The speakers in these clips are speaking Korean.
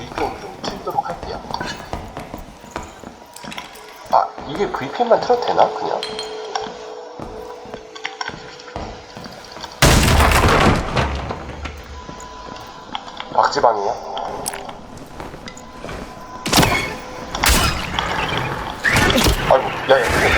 위쪽으로 틀도록 할게요. 아, 이게 VPN만 틀어도 되나? 그냥? 박지방이요? 아이고, 야, 야, 야.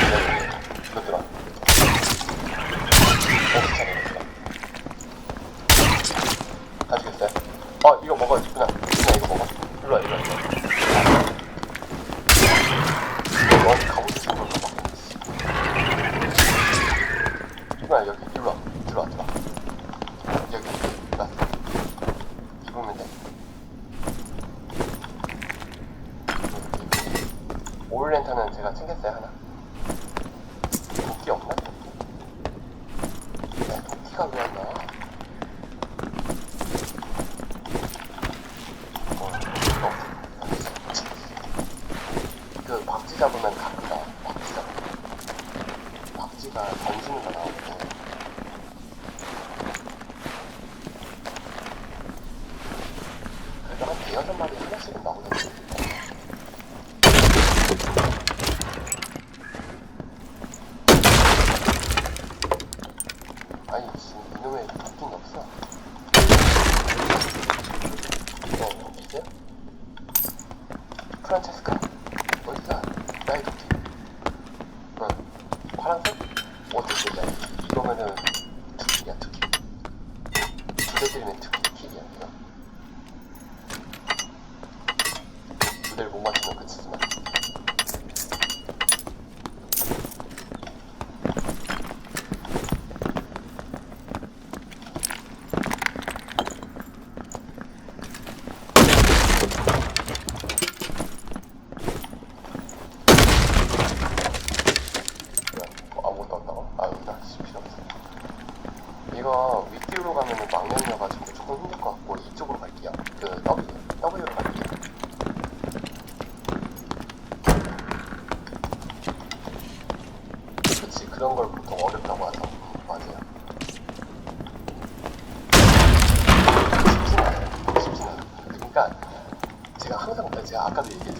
씨발 여기. 일로 와 일로 와 일로 와. 保的。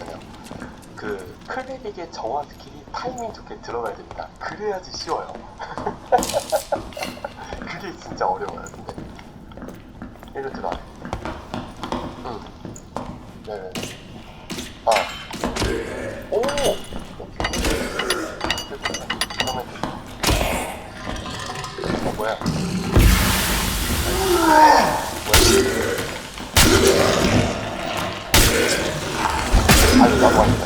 있거든요. 그 클리빅의 저와 스킬이 타이밍 좋게 들어가야 됩니다. 그래야지 쉬워요. 그게 진짜 어려워요. 근데. 예를 들어, 응, 네네, 아, 오, 오케이. 그러면 어 뭐야? 关关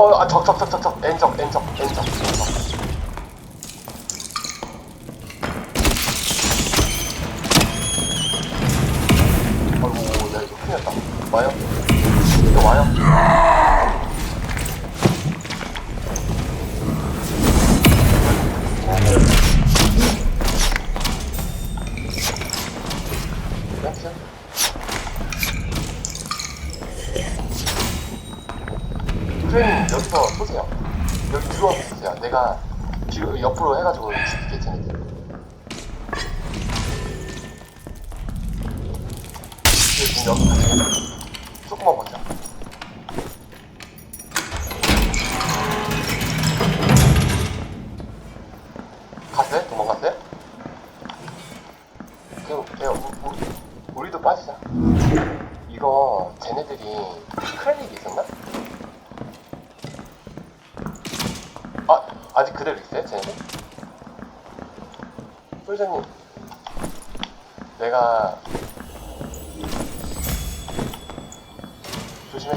어, 아, 적, 적, 적, 적, 적, N적, N적, N적, N적. 해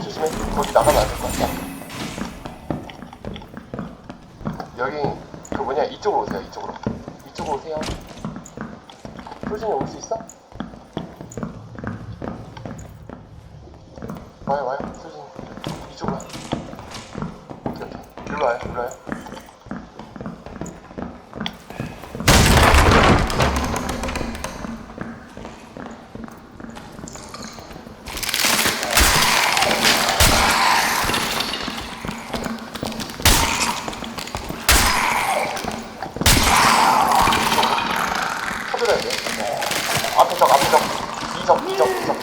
조심해 조심해 거기 나가면 안 될 것 같아 여기 그 뭐냐 이쪽으로 오세요 이쪽으로. 이쪽으로 오세요. 솔저님 올수 있어? 와요 와요 쳐들어야 돼 앞에 적 앞에 적. 이적 이적 이적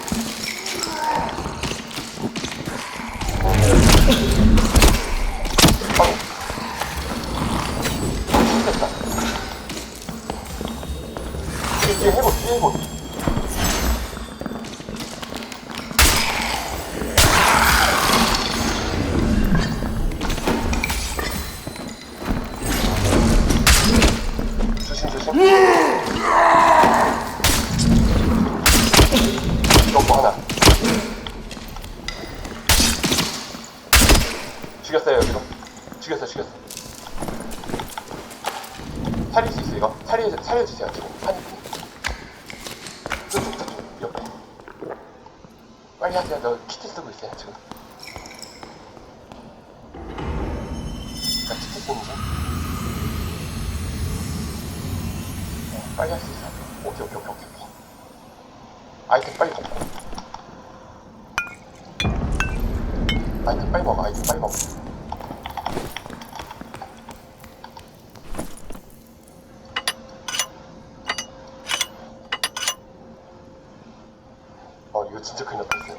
죽였어요 여기도. 죽였어 죽였어. 살릴 수 있어 이거? 살려 살려주세요 지금. 파니크 저쪽 저쪽 옆에. 빨리 하세요. 너 키트 쓰고 있어요 지금. 나 키트 쓰는 중 어, 빨리 할 수 있어 오케이 오케이 오케이 오케이. 아이템 빨리 먹고. 아이템 빨리 먹어 아이템 빨리 먹어 어 진짜 큰일 났다 이거.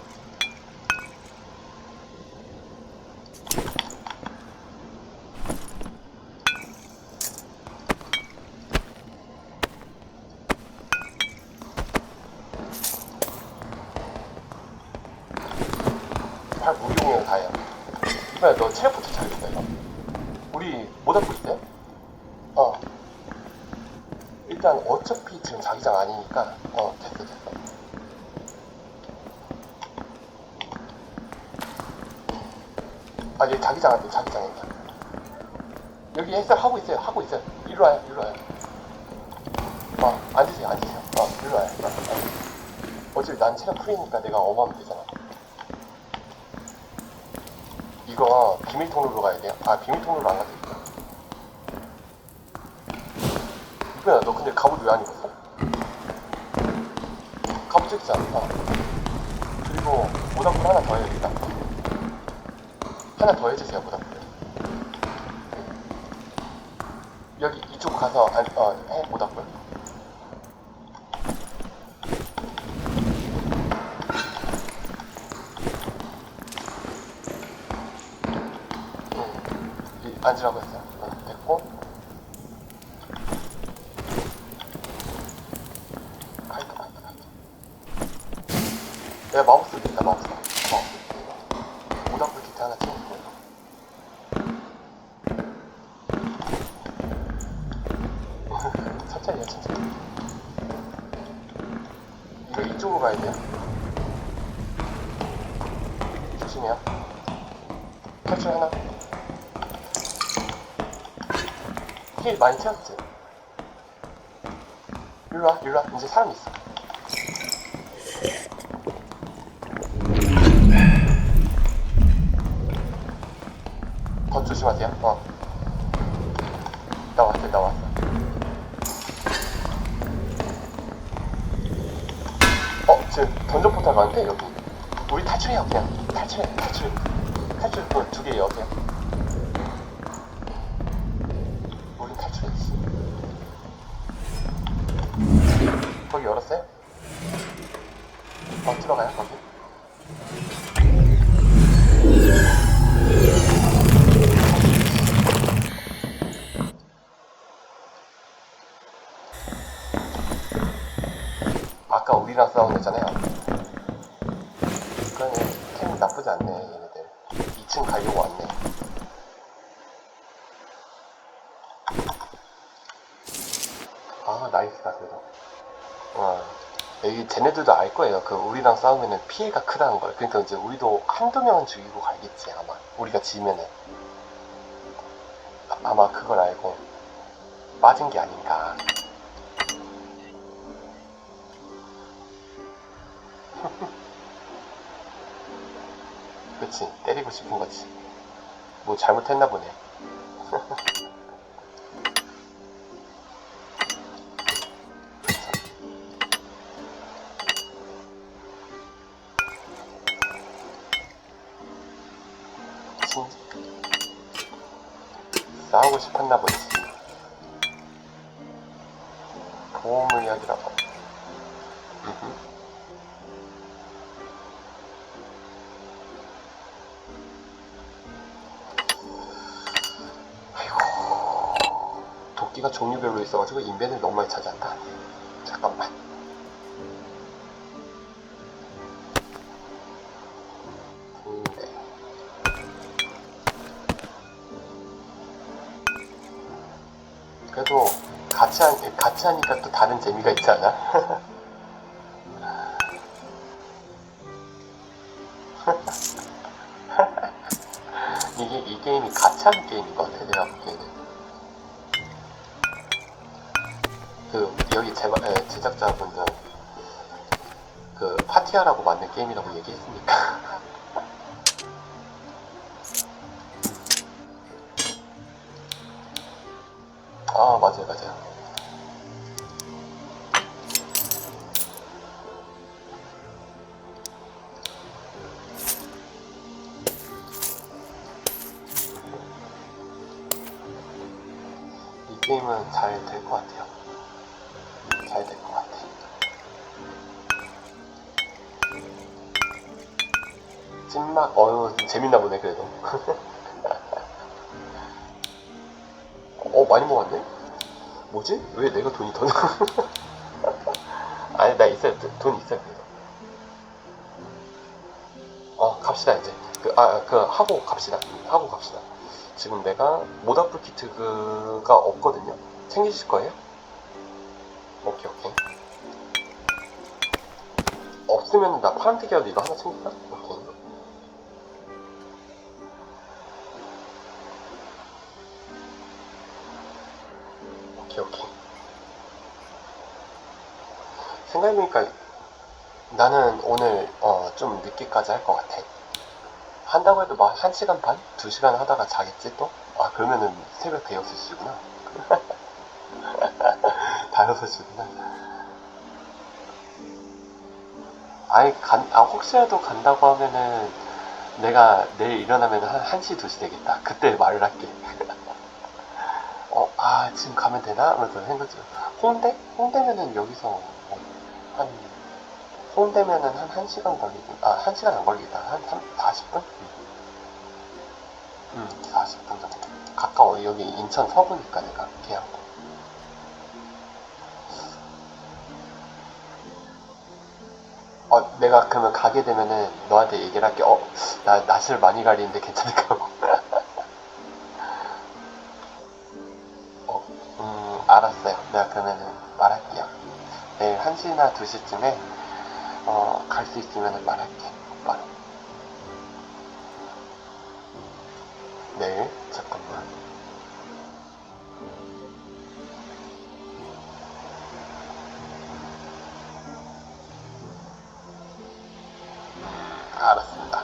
잘 무용이랑 다야 이번에 너 체력부터 잘했다 이거 우리 못 잡고 있어요? 어 일단 어차피 지금 자기장 아니니까 어 됐어 됐어 아, 안 돼, 자기장이니까. 여기 했어, 하고 있어요, 하고 있어요. 일로 와요, 일로 와요. 어, 앉으세요, 앉으세요. 어, 일로 와요. 어차피 난 체력 풀이니까 내가 어마하면 되잖아. 이거 비밀 통로로 가야 돼요? 아, 비밀 통로로 안 가도 되겠다. 이거야, 너 근데 갑옷 왜 안 입었어? 갑옷 저기 있잖아. 어. 그리고 모닥불 하나 더 해야겠다. 하나 더 해주세요, 모닥불. 여기 이쪽 가서 안, 어, 해, 모닥불. 응, 이, 앉으라고 했어요. 응, 됐고. 카이트, 카이트, 카이트. 내가 마우스 있다, 마우스. 마우스. 이거. 모닥불 기타 하나 챙기고. 천천히요, 천천히. 이거 이쪽으로 가야 돼요. 조심해요. 탈출 하나. 힐 많이 채웠지? 일로 와, 일로 와. 이제 사람 있어. 더 조심하세요. 어. 나왔어, 나왔어. 어, 지금 던전 포탈 많은데 여기. 우리 탈출해요, 그냥. 탈출해, 탈출. 탈출 그두 개 여세요. 우린 탈출했지. 거기 열었어요? 어, 들어가요, 거기. 아까 우리랑 싸운 애잖아요. 그러네. 캠 나쁘지 않네, 얘네들. 2층 가려고 왔네. 아, 나이스다, 그래도. 와. 여기 쟤네들도 알 거예요. 그 우리랑 싸우면은 피해가 크다는 걸. 그러니까 이제 우리도 한두 명은 죽이고 가겠지, 아마. 우리가 지면은. 아, 아마 그걸 알고 빠진 게 아닌가. 그치 때리고 싶은 거지 뭐 잘못했나 보네 싶었나 보지 보호물약이라고. 음흠. 아이고 도끼가 종류별로 있어가지고 인벤을 너무 많이 차지한다. 잠깐만 같이, 하, 같이 하니까 또 다른 재미가 있지 않아? 이게 이 게임이 같이 하는 게임인 것 같아 내가 보기에는. 그 여기 제, 에, 제작자분들 그 파티하라고 만든 게임이라고 얘기했으니까. 아 맞아요 맞아요 찐막 어유 재밌나 보네 그래도. 어 많이 먹었네? 뭐지? 왜 내가 돈이 더 나- 아니 나 있어요. 돈- 돈 있어요 그래도. 어 갑시다 이제. 그 아 그 하고 갑시다. 하고 갑시다. 지금 내가 모닥불 키트가 없거든요. 챙기실 거예요? 오케이 오케이. 없으면 나 파란색 이라도 이거 하나 챙길까? 생각해보니까 나는 오늘 어, 좀 늦게까지 할 것 같아 한다고 해도 막 1시간 반? 2시간 하다가 자겠지 또? 아 그러면은 새벽 대여 6시구나 다 6시구나 아니 간, 아 혹시라도 간다고 하면은 내가 내일 일어나면 한 1시 2시 되겠다 그때 말을 할게 어, 아 지금 가면 되나? 하면서 생각지 홍대? 홍대면은 여기서 뭐한 홍대면은 한 1시간 걸리고 아 1시간 안 걸리겠다. 한 3, 40분? 응 40분 정도. 가까워. 여기 인천 서구니까 내가 계양도 어 내가 그러면 가게 되면은 너한테 얘기를 할게. 어나 낯을 많이 가리는데 괜찮을까? 하고 어, 음 알았어요. 내가 내일 1시나 2시쯤에 어, 갈 수 있으면 말할게. 오빠랑 내일 잠깐만. 아, 알았습니다.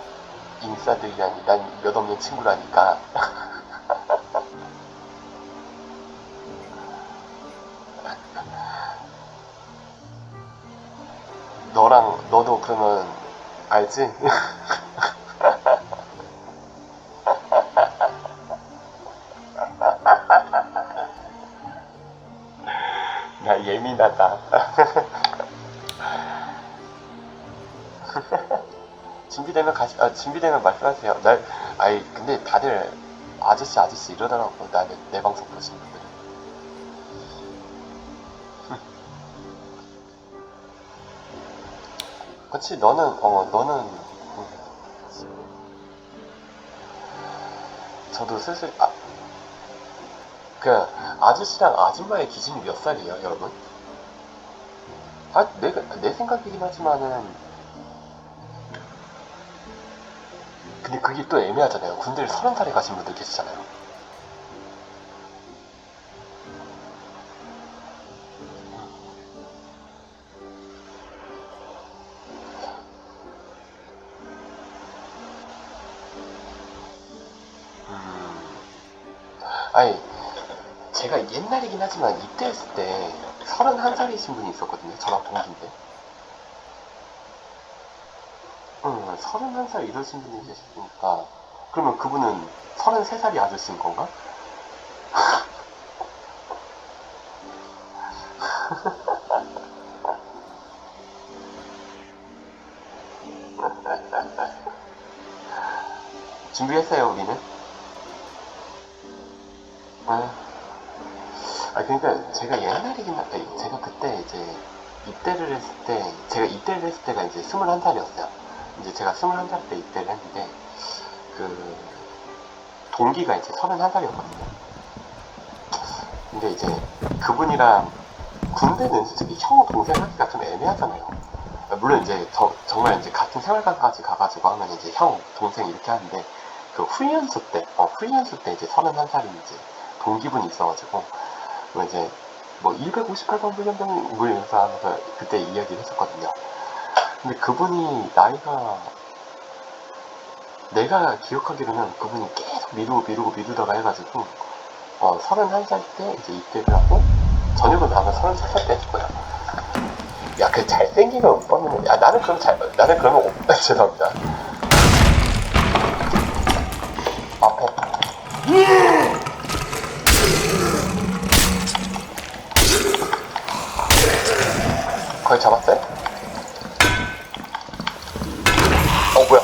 인싸들이 아니 난몇 없는 친구라니까. 너랑 너도 그러면 알지? 나 예민하다. 준비되면 가시, 아, 준비되면 말씀하세요. 날, 아이, 근데 다들 아저씨, 아저씨 이러더라고. 나, 내, 내 방송 보시는 분들 그치, 너는, 어, 너는, 음. 저도 슬슬, 아, 그, 아저씨랑 아줌마의 기준이 몇 살이에요, 여러분? 아, 내가, 내 생각이긴 하지만은, 근데 그게 또 애매하잖아요. 군대를 서른 살에 가신 분들 계시잖아요. 아니, 제가 옛날이긴 하지만 이때 했을 때 서른한 살이신 분이 있었거든요. 저랑 동기인데. 응, 서른한 살 이러신 분이 계시니까 그러면 그분은 서른세 살이 아저씨인 건가? 준비했어요, 우리는? 아, 아 그러니까 제가 옛날이긴 하, 아니, 제가 그때 이제 입대를 했을 때, 제가 입대를 했을 때가 이제 21살이었어요. 이제 제가 21살 때 입대를 했는데, 그, 동기가 이제 31살이었거든요. 근데 이제 그분이랑 군대는 솔직히 형, 동생 하기가 좀 애매하잖아요. 아, 물론 이제 저, 정말 이제 같은 생활관까지 가가지고 하면 이제 형, 동생 이렇게 하는데, 그 훈련소 때, 어, 훈련소 때 이제 31살이 이제 동기분이 있어가지고, 뭐 이제 뭐 258번 훈련병 뭐 이러면서 하면서 그때 이야기를 했었거든요. 근데 그분이 나이가 내가 기억하기로는 그분이 계속 미루고 미루고 미루다가 해가지고 어 31살 때 이제 입대를 하고 저녁은 아마 33살 때 했을 거야. 야, 그 잘생긴 오빠는 야 나는 그럼 잘 나는 그러면 오빠 죄송합니다. 앞에 거의 잡았어요? 어 뭐야?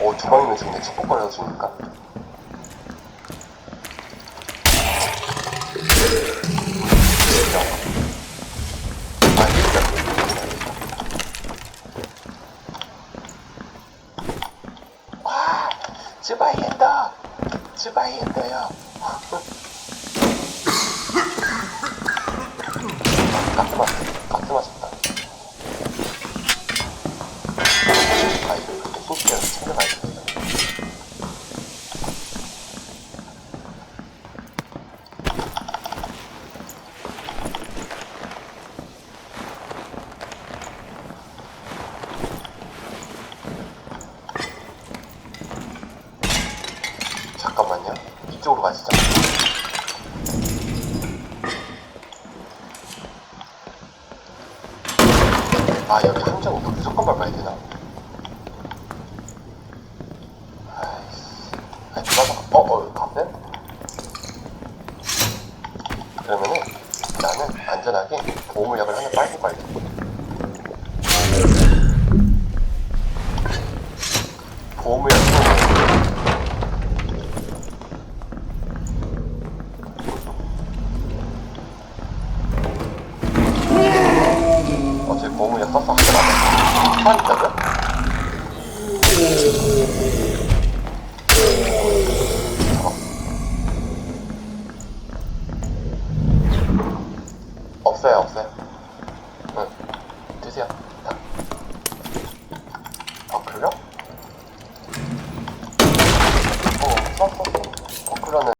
오 주방이면 지금 축복거려서 죽니까 아, 와, 즈바이엔더, 즈바이엔더요. 가스 맛, 가스 맛있다. 아, 이거 그때 소스에서 챙겨가야겠다. 잠깐만요. 이쪽으로 가시죠. 아, 여기 함정 오빠 무조건 밟아야 되나?